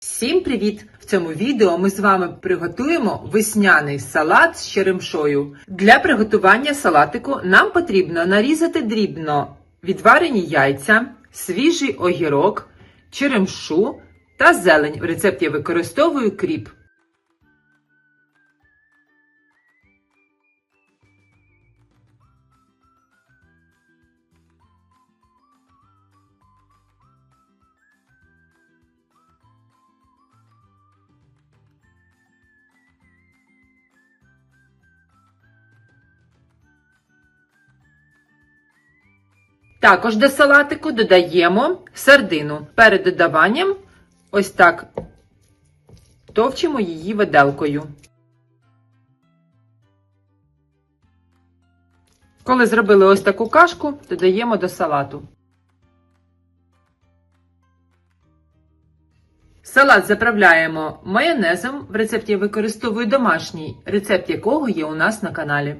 Всім привіт! В цьому відео ми з вами приготуємо весняний салат з черемшою. Для приготування салатику нам потрібно нарізати дрібно відварені яйця, свіжий огірок, черемшу та зелень. В рецепті я використовую кріп. Також до салатику додаємо сардину. Перед додаванням ось так товчимо її виделкою. Коли зробили ось таку кашку, додаємо до салату. Салат заправляємо майонезом. В рецепті я використовую домашній, рецепт якого є у нас на каналі.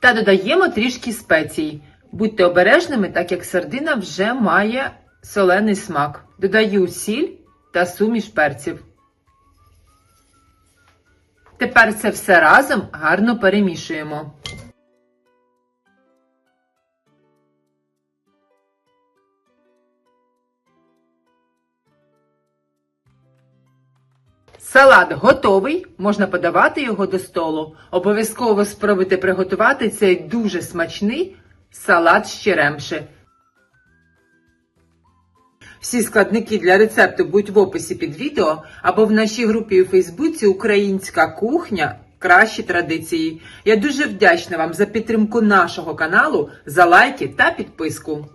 Та додаємо трішки спецій. Будьте обережними, так як сардина вже має солений смак. Додаю сіль та суміш перців. Тепер це все разом гарно перемішуємо. Салат готовий, можна подавати його до столу. Обов'язково спробуйте приготувати цей дуже смачний салат з черемши. Всі складники для рецепту будуть в описі під відео або в нашій групі у Фейсбуці Українська кухня. Кращі традиції. Я дуже вдячна вам за підтримку нашого каналу, за лайки та підписку.